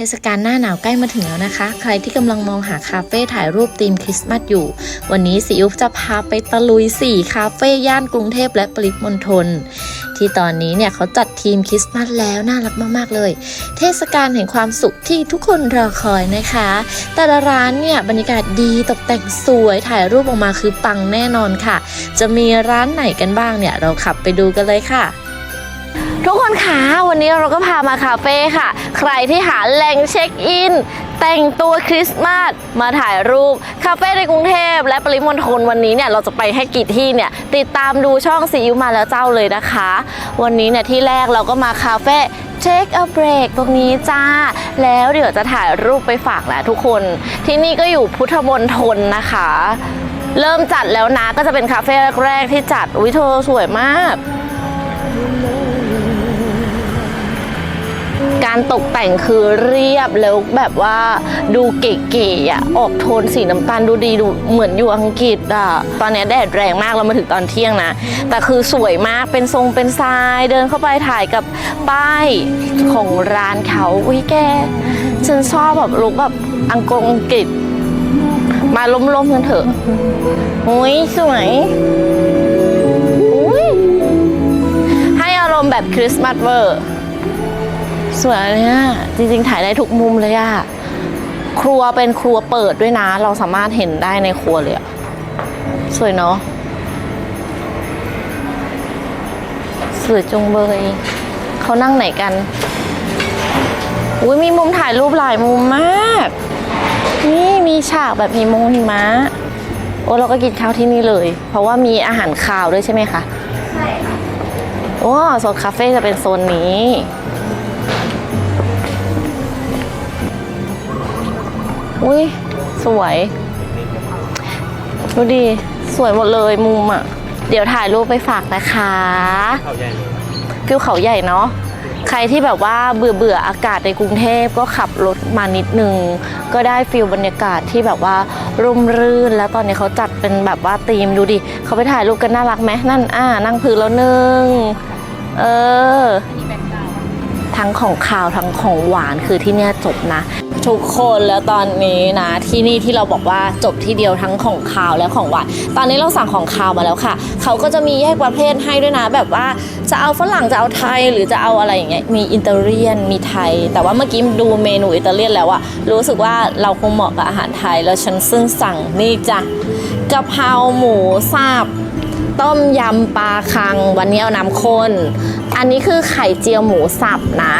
เทศกาลหน้าหนาวใกล้มาถึงแล้วนะคะ ใครที่กำลังมองหาคาเฟ่ถ่ายรูปธีมคริสต์มาสอยู่ วันนี้สิอุฟจะพาไปตะลุย 4 คาเฟ่ย่านกรุงเทพและปริมณฑลที่ตอนนี้เนี่ยเขาจัดทีมคริสต์มาสแล้วน่ารักมากๆเลย เทศกาลแห่งความสุขที่ทุกคนรอคอยนะคะ แต่ละร้านเนี่ยบรรยากาศดีตกแต่งสวยถ่ายรูปออกมาคือปังแน่นอนค่ะ จะมีร้านไหนกันบ้างเนี่ยเราขับไปดูกันเลยค่ะ ทุกคนคะวันนี้เราก็พามาคาเฟ่ค่ะ ใครที่หาแหล่งเช็คอิน แต่งตัวคริสต์มาสมาถ่ายรูป คาเฟ่ในกรุงเทพ และปริมณฑลวันนี้เนี่ยเราจะไปให้กี่ที่เนี่ยติดตามดูช่องซีอิ๊วมาแล้วเจ้าเลยนะคะ วันนี้เนี่ยที่แรกเราก็มาคาเฟ่ Take a break ตรงนี้จ้า แล้วเดี๋ยวจะถ่ายรูปไปฝากแหละทุกคน ที่นี่ก็อยู่พุทธมณฑลนะคะ เริ่มจัดแล้วนะก็จะเป็นคาเฟ่แรกๆที่จัดอุ้ยเธอสวยมาก การตกแต่งคือเรียบแล้วแบบว่าดูเก๋ๆอะออกโทนสีน้ำตาลดูดีดูเหมือนอยู่อังกฤษอะตอนนี้แดดแรงมากเรามาถึงตอนเที่ยงนะ แต่คือสวยมากเป็นทรงเป็นทรายเดินเข้าไปถ่ายกับป้ายของร้านเขาอุ้ยแกฉันชอบแบบลุกแบบอังกฤษอังกฤษ มาล้มๆกันเถอะอุ้ยสวยอุ้ยให้อารมณ์แบบคริสต์มาสเวอร์ สวยเนี่ย จริงๆ ถ่ายได้ทุกมุมเลยอะครัวเป็นครัวเปิดด้วยนะ เราสามารถเห็นได้ในครัวเลยอะสวยเนาะสวยจงเบยเขานั่งไหนกันอุ้ยมีมุมถ่ายรูปหลายมุมมาก นี่มีฉากแบบหิมงหิมะโอ้เราก็กินข้าวที่นี่เลย เพราะว่ามีอาหารคาวด้วยใช่ไหมคะ ใช่ค่ะ โอ้โซนคาเฟ่จะเป็นโซนนี้ อุ้ยสวย ดูดิสวยหมดเลยมุมอะ เดี๋ยวถ่ายรูปไปฝากนะคะเขาใหญ่เลยฟิวเขาใหญ่เนาะใครที่แบบว่าเบื่อเบื่ออากาศในกรุงเทพก็ขับรถมานิดนึง ก็ได้ฟิลบรรยากาศที่แบบว่าร่มรื่น แล้วตอนนี้เขาจัดเป็นแบบว่าธีมดูดิเขาไปถ่ายรูปกันน่ารักไหมนั่นอ่านั่งพื้นแล้วหนึ่งเออทั้งของขาวทั้งของหวานคือที่เนี่ยจบนะ ทุกคนแล้วตอนนี้นะที่นี่ที่เราบอกว่าจบที่เดียวทั้งของขาวและของหวานตอนนี้เราสั่งของขาวมาแล้วค่ะ เขาก็จะมีแยกประเภทให้ด้วยนะ แบบว่าจะเอาฝรั่งจะเอาไทยหรือจะเอาอะไรอย่างเงี้ยมีอิตาเลียนมีไทย แต่ว่าเมื่อกี้ดูเมนูอิตาเลียนแล้วอะรู้สึกว่าเราคงเหมาะกับอาหารไทย แล้วฉันซึ่งสั่งนี่จ้ะกะเพราหมูสับ ต้มยำปลาคัง วันนี้เอาน้ำข้น อันนี้คือไข่เจียวหมูสับนะ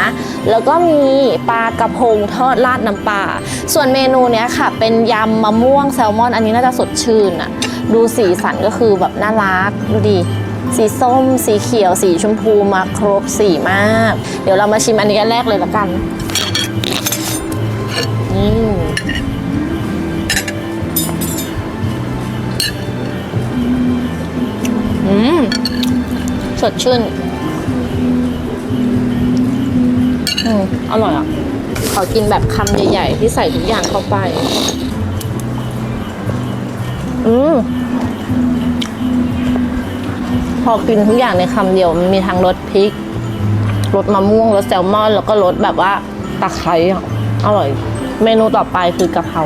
แล้วก็มีปลากระพงทอดราดน้ำปลา ส่วนเมนูเนี้ยค่ะ เป็นยำมะม่วงแซลมอน อันนี้น่าจะสดชื่นอะดูสีสันก็คือแบบน่ารัก ดูดิสีส้ม สีเขียว สีชมพูมาครบสีมาก เดี๋ยวเรามาชิมอันนี้กันแรกเลยละกัน อืม อืมสดชื่นอืมอร่อยอะ ขอกินแบบคำใหญ่ ๆ ที่ใส่ทุกอย่างเข้าไป อืมพอกินทุกอย่างในคำเดียวมันมีทั้งรสพริกรสมะม่วงรสแซลมอน แล้วก็รสแบบว่าตะไคร้อะอร่อย เมนูต่อไปคือกะเพรา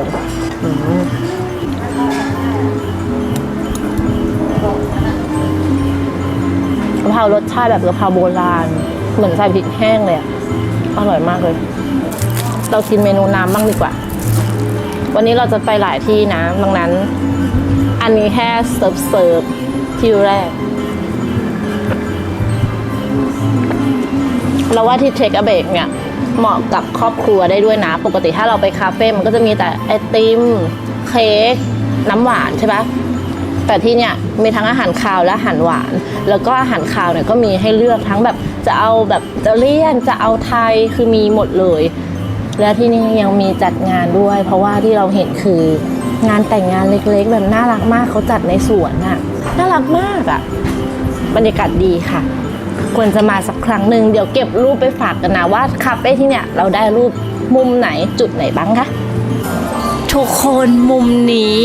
ะเพรารสชาติแบบกะเพราโบราณ เหมือนใส่พริกแห้งเลยอะอร่อยมากเลย เรากินเมนูน้ำบ้างดีกว่า วันนี้เราจะไปหลายที่นะดังนั้น อันนี้แค่เซิร์ฟเซิร์ฟที่แรก เราว่าที่เทคอเบกเนี่ยเหมาะกับครอบครัวได้ด้วยนะ ปกติถ้าเราไปคาเฟ่มันก็จะมีแต่ไอติม เค้กน้ำหวานใช่ปะ แต่ที่เนี่ยมีทั้งอาหารคาวและอาหารหวาน แล้วก็อาหารคาวเนี่ยก็มีให้เลือกทั้งแบบจะเอาแบบจะเลี่ยนจะเอาไทยคือมีหมดเลย และที่นี่ยังมีจัดงานด้วย เพราะว่าที่เราเห็นคืองานแต่งงานเล็กๆ แบบน่ารักมากเขาจัดในสวนน่ะน่ารักมากอะ่ะบรรยากาศดีค่ะ ควรจะมาสักครั้งหนึ่งเดี๋ยวเก็บรูปไปฝากกันนะว่าคาเฟ่ที่เนี่ยเราได้รูปมุมไหนจุดไหนบ้างคะ ทุกคนมุมนี้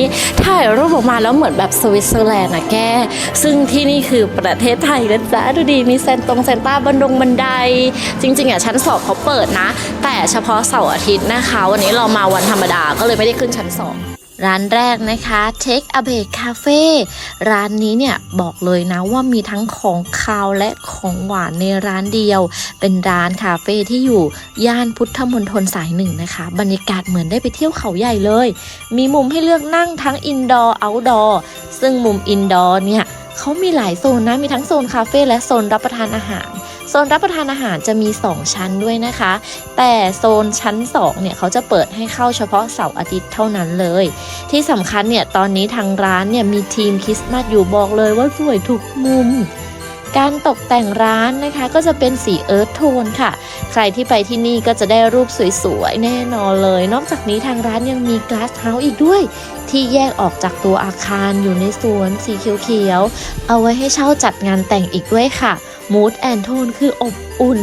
ถ่ายรูปออกมาแล้วเหมือนแบบสวิตเซอร์แลนด์นะแก ซึ่งที่นี่คือประเทศไทยนะจ๊ะดูดีมีเซนตรงเซนต้าบันดงบันได จริง ๆอะชั้นสองเขาเปิดนะ แต่เฉพาะเสาร์อาทิตย์นะคะ วันนี้เรามาวันธรรมดาก็เลยไม่ได้ขึ้นชั้นสอง ร้านแรกนะคะ Take a Break Cafe ร้านนี้เนี่ยบอกเลยนะว่ามีทั้งของคาวและของหวานในร้านเดียว เป็นร้านคาเฟ่ที่อยู่ย่านพุทธมณฑลสายหนึ่งนะคะ บรรยากาศเหมือนได้ไปเที่ยวเขาใหญ่เลย มีมุมให้เลือกนั่งทั้งอินดอร์เอาท์ดอร์ซึ่งมุมอินดอร์เนี่ยเขามีหลายโซนนะ มีทั้งโซนคาเฟ่และโซนรับประทานอาหาร โซนรับประทานอาหารจะมี 2 ชั้นด้วยนะคะ แต่โซนชั้น 2 เนี่ยเขาจะเปิดให้เข้าเฉพาะเสาร์อาทิตย์เท่านั้นเลย ที่สำคัญเนี่ยตอนนี้ทางร้านเนี่ยมีทีมคริสต์มาสอยู่บอกเลยว่าสวยทุกมุมการตกแต่งร้านนะคะก็จะเป็นสีเอิร์ธโทนค่ะ ใครที่ไปที่นี่ก็จะได้รูปสวยๆ แน่นอนเลย นอกจากนี้ทางร้านยังมีก a าสเฮาส์อีกด้วย ที่แยกออกจากตัวอาคารอยู่ในสวนสีเขียวๆ เอาไว้ให้เช่าจัดงานแต่งอีกด้วยค่ะ มูดแอนโทนคืออบอุ่น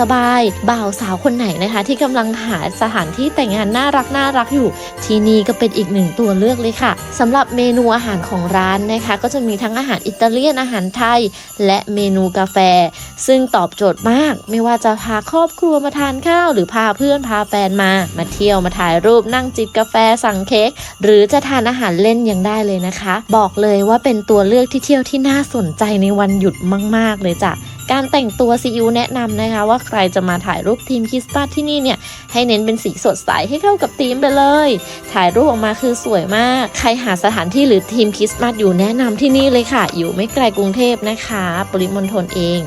สบายๆบ่าวสาวคนไหนนะคะ ที่กำลังหาสถานที่แต่งงานน่ารักน่ารักอยู่ ที่นี่ก็เป็นอีกหนึ่งตัวเลือกเลยค่ะสำหรับเมนูอาหารของร้านนะคะ ก็จะมีทั้งอาหารอิตาเลียนอาหารไทย และเมนูกาแฟ ซึ่งตอบโจทย์มากไม่ว่าจะพาครอบครัวมาทานข้าว หรือพาเพื่อนพาแฟนมา มาเที่ยวมาถ่ายรูปนั่งจิบกาแฟสั่งเค้กหรือจะทานอาหารเล่นยังได้เลยนะคะ บอกเลยว่าเป็นตัวเลือกที่เที่ยวที่น่าสนใจในวันหยุดมาก ๆ เลยจ้ะ การแต่งตัวซีอิ๊วแนะนำนะคะ ว่าใครจะมาถ่ายรูปทีมคริสต์มาสที่นี่เนี่ย ให้เน้นเป็นสีสดใสให้เข้ากับทีมไปเลย ถ่ายรูปออกมาคือสวยมาก ใครหาสถานที่หรือทีมคริสต์มาสอยู่แนะนำที่นี่เลยค่ะ อยู่ไม่ไกลกรุงเทพนะคะ ปริมณฑลเอง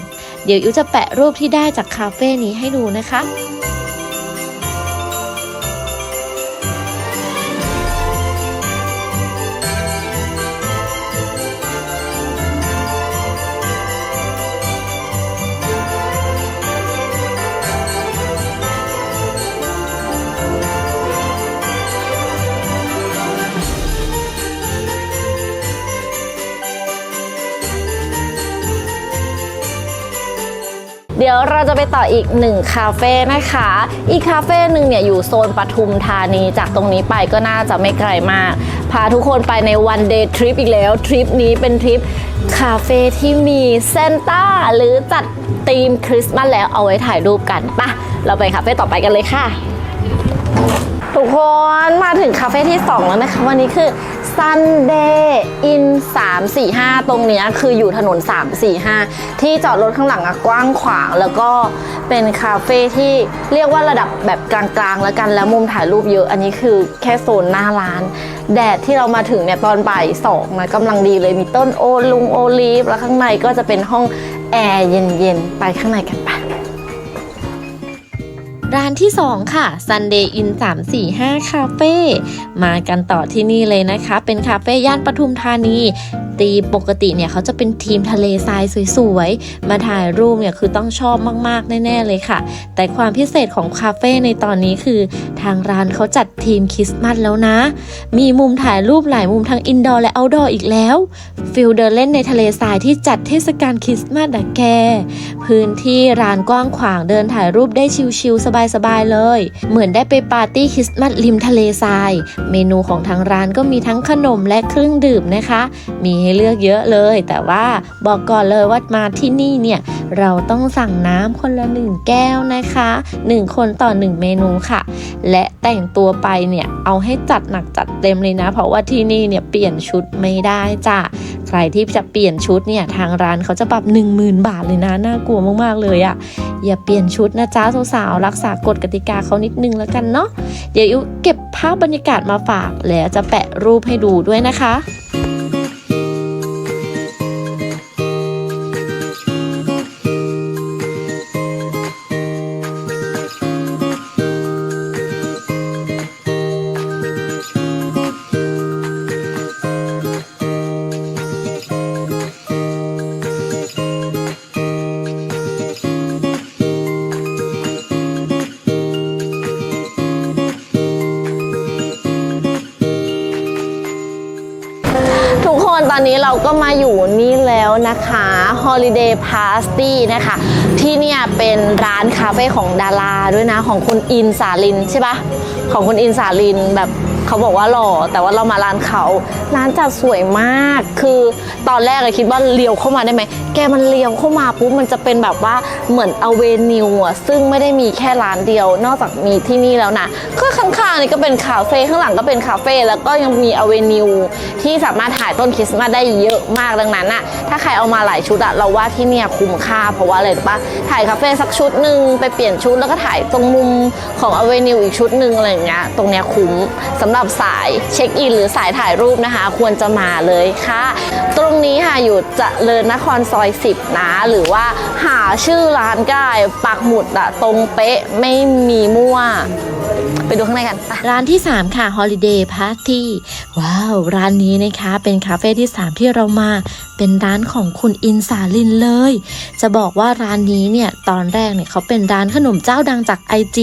เดี๋ยวอิวจะแปะรูปที่ได้จากคาเฟ่นี้ให้ดูนะคะ เราจะไปต่ออีกหนึ่งคาเฟ่นะคะ อีกคาเฟ่หนึ่งเนี่ยอยู่โซนปทุมธานีจากตรงนี้ไปก็น่าจะไม่ไกลมาก พาทุกคนไปในวันเดย์ทริปอีกแล้ว ทริปนี้เป็นทริปคาเฟ่ที่มีเซนต้าหรือจัดธีมคริสต์มาสแล้วเอาไว้ถ่ายรูปกันปะเราไปคาเฟ่ต่อไปกันเลยค่ะ ทุกคนมาถึงคาเฟ่ที่ 2 แล้วนะคะ วันนี้คือ Sunday in 345 ตรงเนี้ยคืออยู่ถนน 345 ที่จอดรถข้างหลังอะกว้างขวาง แล้วก็เป็นคาเฟ่ที่เรียกว่าระดับแบบกลางๆ แล้วกันแล้วมุมถ่ายรูปเยอะอันนี้คือแค่โซนหน้าร้าน แดดที่เรามาถึงเนี่ยตอนบ่ายสองนะกำลังดีเลยมีต้นโอลุงโอลีฟแล้วข้างในก็จะเป็นห้องแอร์เย็นๆ ไปข้างในกันปะ ร้านที่ 2 ค่ะ Sunday in 345คาเฟ่มากันต่อที่นี่เลยนะคะ เป็นคาเฟ่ย่านปทุมธานีตีปกติเนี่ยเขาจะเป็นทีมทะเลทรายสวยๆ มาถ่ายรูปเนี่ยคือต้องชอบมากๆ แน่ๆเลยค่ะ แต่ความพิเศษของคาเฟ่ในตอนนี้คือ ทางร้านเขาจัดทีมคริสต์มาสแล้วนะ มีมุมถ่ายรูปหลายมุมทั้งอินดอร์และเอาท์ดอร์อีกแล้วฟิลเดินเล่นในทะเลทรายที่จัดเทศกาลคริสต์มาสอะแก พื้นที่ร้านกว้างขวางเดินถ่ายรูปได้ชิลๆสบายๆเลย เหมือนได้ไปปาร์ตี้คริสต์มาสริมทะเลทราย เมนูของทางร้านก็มีทั้งขนมและเครื่องดื่มนะคะ มีให้เลือกเยอะเลย แต่ว่าบอกก่อนเลยว่ามาที่นี่เนี่ยเราต้องสั่งน้ำคนละหนึ่งแก้วนะคะหนึ่งคนต่อหนึ่งเมนูค่ะ และแต่งตัวไปเนี่ยเอาให้จัดหนักจัดเต็มเลยนะ เพราะว่าที่นี่เนี่ยเปลี่ยนชุดไม่ได้จ้ะใครที่จะเปลี่ยนชุดเนี่ยทางร้านเขาจะปรับ 10,000 บาทเลยนะน่ากลัวมากๆเลยอะ่ะ อย่าเปลี่ยนชุดนะจ๊ะสาวๆรักษากฎกติกาเขานิดนึงแล้วกันเนาะเดี๋ยวอิวเก็บภาพบรรยากาศมาฝากแล้วจะแปะรูปให้ดูด้วยนะคะ อนนี้เราก็มาอยู่นี่แล้วนะคะ Holiday Party นะคะ ที่เนี่ยเป็นร้านคาเฟ่ของดาราด้วยนะ ของคุณอินสาลินใช่ปะของคุณอินสาลินแบบ เขาบอกว่าหล่อแต่ว่าเรามาร้านเขาร้านจัดสวยมาก คือตอนแรกอะคิดว่าเลี้ยวเข้ามาได้ไหมแกมันเลี้ยวเข้ามาปุ๊บมันจะเป็นแบบว่าเหมือนอเวนิวอะซึ่งไม่ได้มีแค่ร้านเดียว นอกจากมีที่นี่แล้วนะก็ข้างๆนี่ก็เป็นคาเฟ่ข้างหลังก็เป็นคาเฟ่แล้วก็ยังมีอเวนิวที่สามารถถ่ายต้นคริสต์มาสได้เยอะมากดังนั้นอะถ้าใครเอามาหลายชุดอะเราว่าที่เนี่ยคุ้มค่าเพราะว่าอะไรรู้ปะถ่ายคาเฟ่สักชุดหนึ่งไปเปลี่ยนชุดแล้วก็ถ่ายตรงมุมของอเวนิวอีกชุดหนึ่งอะไรอย่างเงี้ยตรงเนี้ยคุ้มสำหรับสายเช็คอินหรือสายถ่ายรูปนะคะ ควรจะมาเลยค่ะ ตรงนี้ค่ะอยู่เจะเลินนครซอย 10 นะ หรือว่าหาชื่อร้านก็ได้ปักหมุดอะตรงเป๊ะไม่มีมั่ว ไปดูข้างในกันไปร้านที่ 3 ค่ะ Holiday Party ว้าว ร้านนี้นะคะ เป็นคาเฟ่ที่ 3 ที่เรามา เป็นร้านของคุณอินสาลินเลย จะบอกว่าร้านนี้เนี่ย ตอนแรกเนี่ยเขาเป็นร้านขนมเจ้าดังจาก IG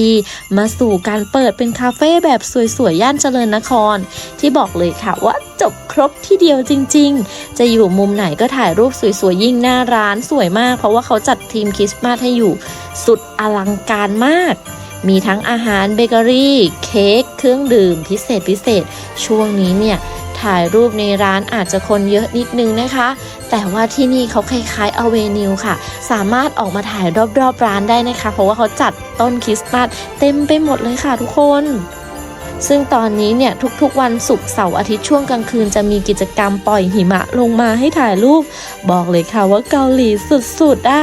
มาสู่การเปิดเป็นคาเฟ่แบบสวยๆ ย่านเจริญนคร ที่บอกเลยค่ะว่าจบครบที่เดียวจริง ๆ จะอยู่มุมไหนก็ถ่ายรูปสวยๆ ยิ่งหน้าร้านสวยมาก เพราะว่าเขาจัดทีมคริสต์มาสให้อยู่ สุดอลังการมาก มีทั้งอาหารเบเกอรี่ เค้กเครื่องดื่มพิเศษพิเศษ ช่วงนี้เนี่ยถ่ายรูปในร้านอาจจะคนเยอะนิดนึงนะคะ แต่ว่าที่นี่เขาคล้ายๆอเวนิวค่ะ สามารถออกมาถ่ายรอบๆร้านได้นะคะ เพราะว่าเขาจัดต้นคริสต์มาสเต็มไปหมดเลยค่ะทุกคน ซึ่งตอนนี้เนี่ยทุกๆวันศุกร์เสาร์อาทิตย์ช่วงกลางคืนจะมีกิจกรรมปล่อยหิมะลงมาให้ถ่ายรูป บอกเลยค่ะว่าเกาหลีสุดๆอะ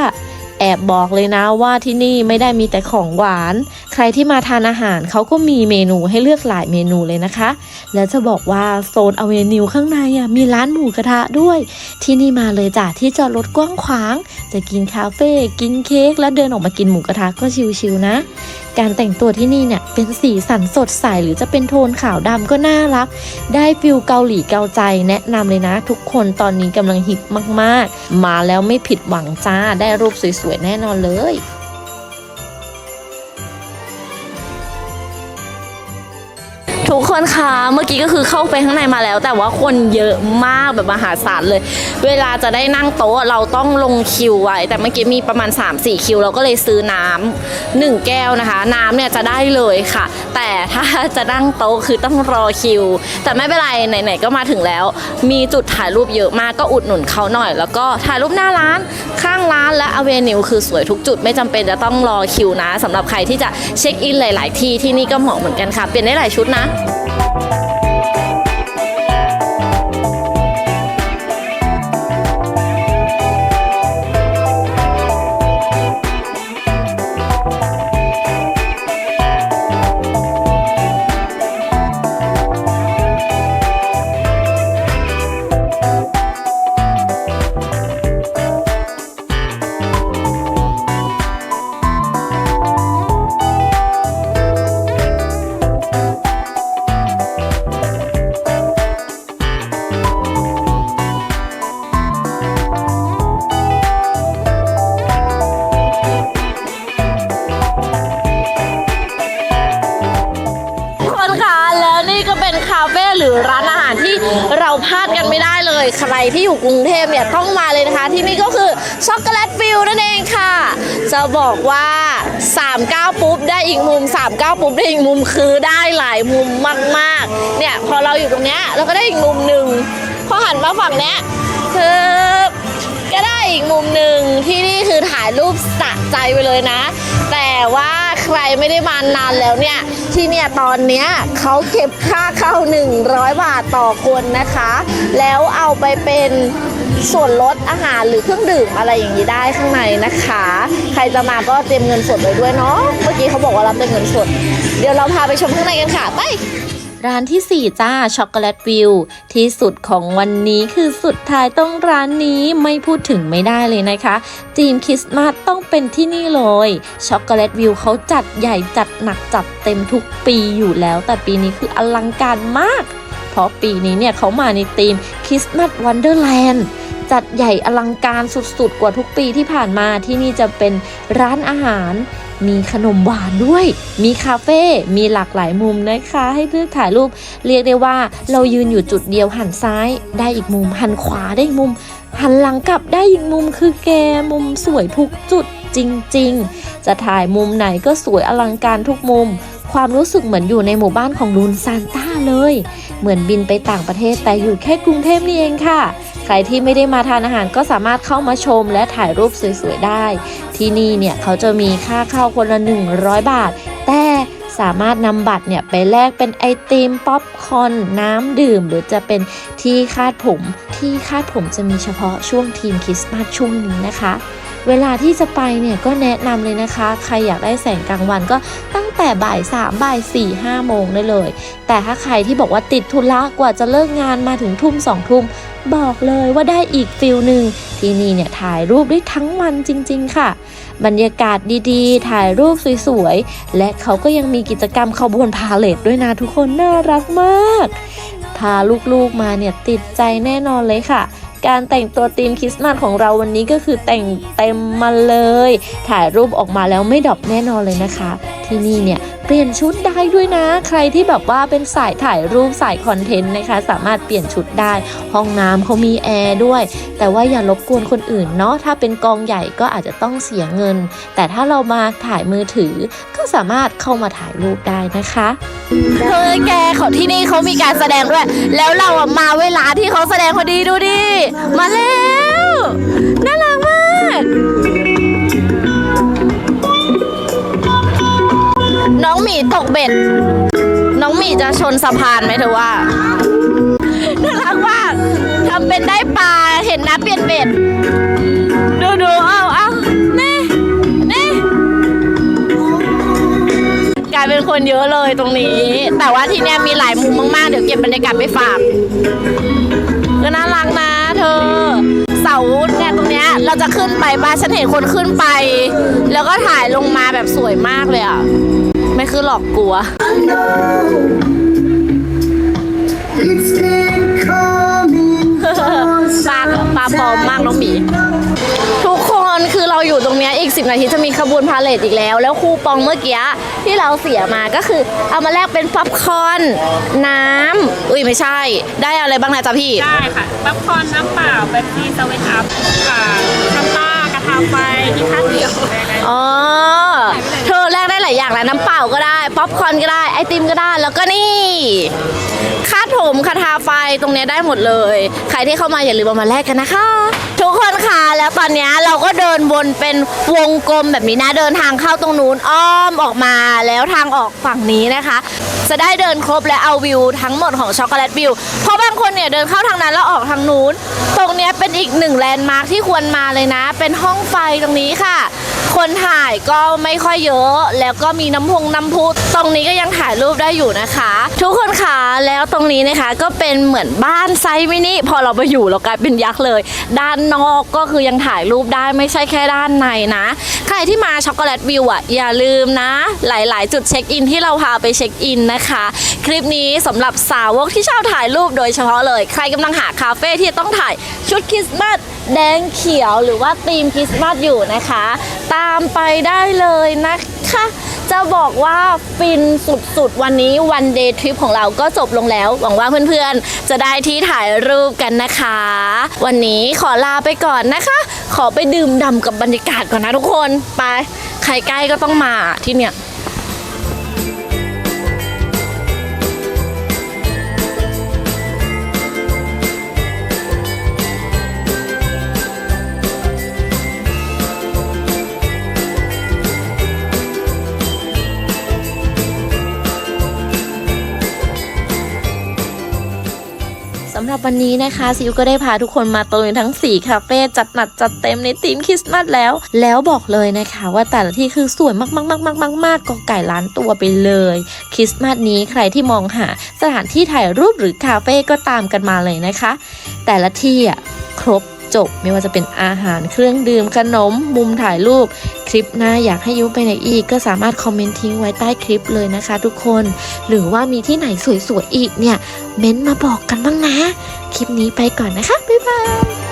แอบบอกเลยนะว่าที่นี่ไม่ได้มีแต่ของหวาน ใครที่มาทานอาหารเขาก็มีเมนูให้เลือกหลายเมนูเลยนะคะ แล้วจะบอกว่าโซนอเวนิวข้างในอะมีร้านหมูกระทะด้วย ที่นี่มาเลยจ้ะที่จอดรถกว้างขวาง จะกินคาเฟ่กินเค้กแล้วเดินออกมากินหมูกระทะก็ชิวๆนะ การแต่งตัวที่นี่เนี่ยเป็นสีสันสดใสหรือจะเป็นโทนขาวดำก็น่ารัก ได้ฟิลเกาหลีเกาใจแนะนำเลยนะ ทุกคนตอนนี้กำลังฮิตมากๆ มาแล้วไม่ผิดหวังจ้าได้รูปสวยๆแน่นอนเลย ทุกคนคะเมื่อกี้ก็คือเข้าไปข้างในมาแล้ว แต่ว่าคนเยอะมากแบบมหาศาลเลย เวลาจะได้นั่งโต๊ะเราต้องลงคิวไว้ แต่เมื่อกี้มีประมาณ 3-4 คิว เราก็เลยซื้อน้ำหนึ่งแก้วนะคะ น้ำเนี่ยจะได้เลยค่ะ แต่ถ้าจะนั่งโต๊ะคือต้องรอคิว แต่ไม่เป็นไรไหนๆก็มาถึงแล้ว มีจุดถ่ายรูปเยอะมากก็อุดหนุนเขาหน่อย แล้วก็ถ่ายรูปหน้าร้านข้างร้านและอเวนิวคือสวยทุกจุดไม่จำเป็นจะต้องรอคิวนะสำหรับใครที่จะเช็คอินหลาย ๆ ที่ที่นี่ก็เหมาะเหมือนกันค่ะเปลี่ยนได้หลายชุดนะ ค ที่อยู่กรุงเทพเนี่ยต้องมาเลยนะคะ ที่นี่ก็คือช็อกโกแลตฟิลนั่นเองค่ะ จะบอกว่า 39 ปุ๊บได้อีกมุม 39 ปุ๊บได้อีกมุมคือได้หลายมุมมากๆ เนี่ยพอเราอยู่ตรงเนี้ยเราก็ได้อีกมุมหนึ่งพอหันมาฝั่งเนี้ยคือก็ได้อีกมุมหนึ่งที่นี่คือถ่ายรูปสะใจไปเลยนะ แต่ว่า ใครไม่ได้มานานแล้วเนี่ย ที่เนี่ยตอนเนี้ยเขาเก็บค่าเข้า 100 บาทต่อคนนะคะ แล้วเอาไปเป็นส่วนลดอาหารหรือเครื่องดื่มอะไรอย่างนี้ได้ข้างในนะคะ ใครจะมาก็เตรียมเงินสดไว้ด้วยเนาะเมื่อกี้เขาบอกว่ารับเป็นเงินสด เดี๋ยวเราพาไปชมข้างในกันค่ะ ไป ร้านที่ 4 จ้าช็อกโกแลตวิว ที่สุดของวันนี้คือสุดท้ายต้องร้านนี้ไม่พูดถึงไม่ได้เลยนะคะทีมคริสต์มาสต้องเป็นที่นี่เลยช็อกโกแลตวิวเขาจัดใหญ่จัดหนักจัดเต็มทุกปีอยู่แล้ว แต่ปีนี้คืออลังการมาก เพราะปีนี้เนี่ยเขามาในธีมคริสต์มาสวันเดอร์แลนด์ จัดใหญ่อลังการสุดๆ กว่าทุกปีที่ผ่านมาที่นี่จะเป็นร้านอาหาร มีขนมหวานด้วย มีคาเฟ่ มีหลากหลายมุมนะคะ ให้เลือถ่ายรูป เรียกได้ว่าเรายืนอยู่จุดเดียวหันซ้ายได้อีกมุม หันขวาได้อีกมุม หันหลังกลับได้อีกมุมคือแกมุมสวยทุกจุดจริงๆ จะถ่ายมุมไหนก็สวยอลังการทุกมุม ความรู้สึกเหมือนอยู่ในหมู่บ้านของลูนซานต้าเลย เหมือนบินไปต่างประเทศแต่อยู่แค่กรุงเทพนี่เองค่ะ ใครที่ไม่ได้มาทานอาหารก็สามารถเข้ามาชมและถ่ายรูปสวยๆได้ ที่นี่เนี่ยเขาจะมีค่าเข้าคนละ 100 บาท แต่สามารถนำบัตรเนี่ยไปแลกเป็นไอติมป๊อปคอนน้ำดื่ม หรือจะเป็นที่คาดผมที่คาดผมจะมีเฉพาะช่วงทีมคริสต์มาสช่วงนี้นะคะ เวลาที่จะไปเนี่ยก็แนะนำเลยนะคะ ใครอยากได้แสงกลางวันก็ตั้ง แต่บ่ายสามบ่ายสี่ห้าโมงได้เลย แต่ถ้าใครที่บอกว่าติดธุระกว่าจะเลิกงานมาถึงทุ่มสองทุ่มบอกเลยว่าได้อีกฟิลหนึ่งที่นี่เนี่ยถ่ายรูปได้ทั้งวันจริง ๆ ค่ะ บรรยากาศดีๆ ถ่ายรูปสวยๆ และเขาก็ยังมีกิจกรรมขบวนพาเลทด้วยนะทุกคนน่ารักมาก พาลูกๆมาเนี่ยติดใจแน่นอนเลยค่ะ การแต่งตัวธีมคริสต์มาสของเราวันนี้ก็คือแต่งเต็มมาเลย ถ่ายรูปออกมาแล้วไม่ดรอปแน่นอนเลยนะคะ ที่นี่เนี่ยเปลี่ยนชุดได้ด้วยนะ ใครที่แบบว่าเป็นสายถ่ายรูปสายคอนเทนต์นะคะ สามารถเปลี่ยนชุดได้ ห้องน้ำเขามีแอร์ด้วย แต่ว่าอย่ารบกวนคนอื่นเนาะถ้าเป็นกองใหญ่ก็อาจจะต้องเสียเงิน แต่ถ้าเรามาถ่ายมือถือก็สามารถเข้ามาถ่ายรูปได้นะคะเฮ้ยแก ที่นี่เขามีการแสดงด้วย แล้วเราอะมาเวลาที่เขาแสดงพอดีดูดิ มาแล้วน่ารักมากน้องหมีตกเบ็ด น้องหมีจะชนสะพานไหมเธอว่าน่ารักมากทำเป็นได้ปลาเห็นนะเปลี่ยนเบ็ด ดูดูเอา ลายเป็นคนเยอะเลยตรงนี้ แต่ว่าที่เนี้ยมีหลายมุมมากๆ เดี๋ยวเก็บบรรยากาศไปฝากก็น่ารักนะเธอ เสาเนี่ยตรงเนี้ยเราจะขึ้นไปบ้านฉันเห็นคนขึ้นไป แล้วก็ถ่ายลงมาแบบสวยมากเลยอะ ไม่คือหลอกกลัว It's been coming ปลาปลาปลอมมากน้องหมีทุก คนคือเราอยู่ตรงเนี้ยอีก 10 นาทีจะมีขบวนพาเลทอีกแล้ว แล้วคูปองเมื่อกี้ที่เราเสียมาก็คือเอามาแลกเป็นป๊อปคอร์นน้ำอุ้ยไม่ใช่ ได้อะไรบ้างนะจ๊ะพี่ ได้ค่ะป๊อปคอร์นน้ำเปล่าเบปซี่สวิตอัพค่ะชัมต้ากระทาไฟที่คาดเดียวอ๋อ เธอแลกได้หลายอย่างแล้วน้ำเปล่าก็ได้ ป๊อปคอร์นก็ได้ ไอติมก็ได้ แล้วก็นี่ คาดผมคาทาไฟตรงเนี้ยได้หมดเลย ใครที่เข้ามาอย่าลืมเอามาแลกกันนะคะ ทุกคนค่ะแล้วตอนเนี้ยเราก็เดินวนเป็นวงกลมแบบนี้นะเดินทางเข้าตรงนู้นอ้อมออกมาแล้วทางออกฝั่งนี้นะคะ จะได้เดินครบและเอาวิวทั้งหมดของช็อกโกแลตวิวเพราะบางคนเนี่ยเดินเข้าทางนั้นแล้วออกทางนู้น ตรงเนี้ยเป็นอีกหนึ่งแลนด์มาร์คที่ควรมาเลยนะ เป็นห้องไฟตรงนี้ค่ะ คนถ่ายก็ไม่ค่อยเยอะ แล้วก็มีน้ำพงน้ำพุตรงนี้ก็ยังถ่ายรูปได้อยู่นะคะ ทุกคนคะแล้วตรงนี้นะคะก็เป็นเหมือนบ้านไซส์มินิพอเราไปอยู่เรากลายเป็นยักษ์เลย ด้านนอกก็คือยังถ่ายรูปได้ไม่ใช่แค่ด้านในนะ ใครที่มาช็อกโกแลตวิวอะอย่าลืมนะ หลาย ๆ จุดเช็คอินที่เราพาไปเช็คอินนะคะ คลิปนี้สำหรับสาวกที่ชอบถ่ายรูปโดยเฉพาะเลย ใครกำลังหาคาเฟ่ที่ต้องถ่ายชุดคริสต์มาส แดงเขียวหรือว่าธีมคริสต์มาสอยู่นะคะ ตามไปได้เลยนะคะ จะบอกว่าฟินสุดๆ วันนี้วันเดย์ทริปของเราก็จบลงแล้ว หวังว่าเพื่อนๆ จะได้ที่ถ่ายรูปกันนะคะ วันนี้ขอลาไปก่อนนะคะ ขอไปดื่มด่ำกับบรรยากาศก่อนนะทุกคนไปใครใกล้ก็ต้องมาที่เนี่ย วันนี้นะคะซิวก็ได้พาทุกคนมาตุยทั้ง 4 คาเฟ่จัดหนักจัดเต็มในธีมคริสต์มาสแล้ว แล้วบอกเลยนะคะว่าแต่ละที่คือสวยมากๆๆๆ ๆ ก็ไก่ล้านตัวไปเลยคริสต์มาสนี้ใครที่มองหาสถานที่ถ่ายรูปหรือคาเฟ่ก็ตามกันมาเลยนะคะ แต่ละที่อะครบ จบ ไม่ว่าจะเป็นอาหารเครื่องดื่มขนม มุมถ่ายรูป คลิปหน้าอยากให้ยุไปไหนอีก ก็สามารถคอมเมนต์ทิ้งไว้ใต้คลิปเลยนะคะ ทุกคน หรือว่ามีที่ไหนสวยๆอีกเนี่ยเม้นต์มาบอกกันบ้างนะ คลิปนี้ไปก่อนนะคะบ๊ายบาย